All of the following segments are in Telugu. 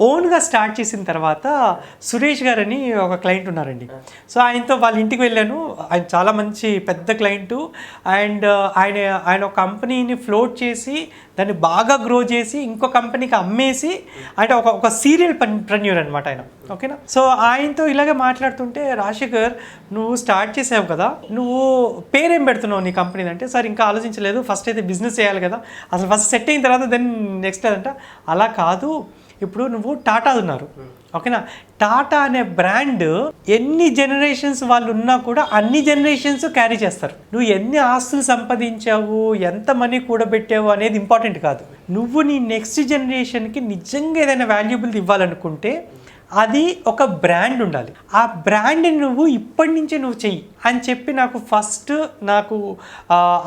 ఓన్గా స్టార్ట్ చేసిన తర్వాత సురేష్ గారని ఒక క్లయింట్ ఉన్నారండి. సో ఆయనతో వాళ్ళ ఇంటికి వెళ్ళాను. ఆయన చాలా మంచి పెద్ద క్లయింటు అండ్ ఆయన ఆయన ఒక కంపెనీని ఫ్లోట్ చేసి దాన్ని బాగా గ్రో చేసి ఇంకో కంపెనీకి అమ్మేసి అంటే ఒక ఒక సీరియల్ ప్రన్యూర్ అనమాట ఆయన. ఓకేనా సో ఆయనతో ఇలాగే మాట్లాడుతుంటే రాజశేఖర్ నువ్వు స్టార్ట్ చేసావు కదా నువ్వు పేరేం పెడుతున్నావు నీ కంపెనీ అంటే సార్ ఇంకా ఆలోచించలేదు. ఫస్ట్ అయితే బిజినెస్ చేయాలి కదా. అసలు ఫస్ట్ సెట్ అయిన తర్వాత దెన్ నెక్స్ట్ అదంట. అలా కాదు. ఇప్పుడు నువ్వు టాటా ఉన్నారు ఓకేనా? టాటా అనే బ్రాండ్ ఎన్ని జనరేషన్స్ వాళ్ళు ఉన్నా కూడా అన్ని జనరేషన్స్ క్యారీ చేస్తారు. నువ్వు ఎన్ని ఆస్తులు సంపాదించావు ఎంత మనీ కూడబెట్టావు అనేది ఇంపార్టెంట్ కాదు. నువ్వు నీ నెక్స్ట్ జనరేషన్కి నిజంగా ఏదైనా వాల్యుబుల్ ఇవ్వాలనుకుంటే అది ఒక బ్రాండ్ ఉండాలి. ఆ బ్రాండ్ని నువ్వు ఇప్పటి నుంచే నువ్వు చెయ్యి. అని చెప్పి నాకు ఫస్ట్ నాకు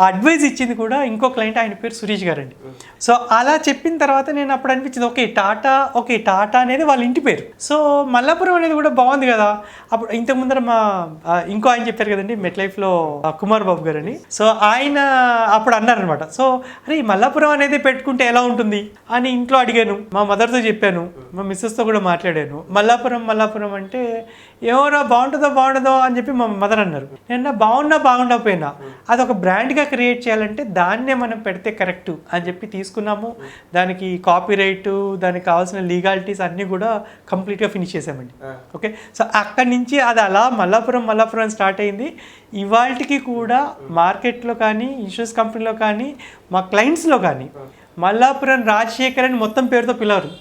అడ్వైజ్ ఇచ్చింది కూడా ఇంకో క్లయింట్ ఆయన పేరు సురేష్ గారు అండి సో అలా చెప్పిన తర్వాత నేను అప్పుడు అనిపించింది ఓకే టాటా ఓకే టాటా అనేది వాళ్ళ ఇంటి పేరు. సో మల్లాపురం అనేది కూడా బాగుంది కదా. అప్పుడు ఇంతకు ముందర మా ఇంకో ఆయన చెప్పారు కదండి మెట్ లైఫ్లో కుమార్ బాబు గారు అని సో ఆయన అప్పుడు అన్నారనమాట సో అరే మల్లాపురం అనేది పెట్టుకుంటే ఎలా ఉంటుంది? అని ఇంట్లో అడిగాను. మా మదర్తో చెప్పాను. మా మిస్సెస్తో కూడా మాట్లాడాను. మల్లాపురం మల్లాపురం అంటే ఎవరో బాగుంటుందో బాగుంటుందో అని చెప్పి మా మదర్ అన్నారు. నేను బాగున్నా బాగుండకపోయినా అది ఒక బ్రాండ్గా క్రియేట్ చేయాలంటే దాన్నే మనం పెడితే కరెక్ట్ అని చెప్పి తీసుకున్నాము. దానికి కాపీ రైట్ దానికి కావాల్సిన లీగాలిటీస్ అన్నీ కూడా కంప్లీట్గా ఫినిష్ చేసామండి ఓకే సో అక్కడి నుంచి అది అలా మల్లాపురం మల్లాపురం స్టార్ట్ అయింది. ఇవాళకి కూడా మార్కెట్లో కానీ ఇన్సూరెన్స్ కంపెనీలో కానీ మా క్లయింట్స్లో కానీ మల్లాపురం రాజశేఖర్ అని మొత్తం పేరుతో పిలవరు.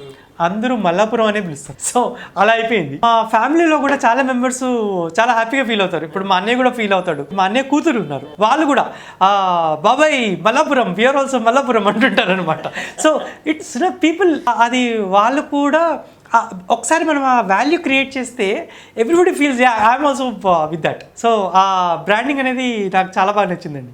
అందరూ మల్లాపురం అనే పిలుస్తారు. సో అలా అయిపోయింది. మా ఫ్యామిలీలో కూడా చాలా మెంబర్స్ చాలా హ్యాపీగా ఫీల్ అవుతారు. ఇప్పుడు మా అన్నయ్య కూడా ఫీల్ అవుతాడు. మా అన్నయ్య కూతురు ఉన్నారు. వాళ్ళు కూడా బాబాయ్ మల్లాపురం విఆర్ ఆల్సో మల్లాపురం అంటుంటారు అనమాట సో ఇట్స్ పీపుల్ అది వాళ్ళు కూడా ఒకసారి మనం ఆ వాల్యూ క్రియేట్ చేస్తే everybody feels I'm also with that so uh branding అనేది నాకు చాలా బాగా నచ్చిందండి.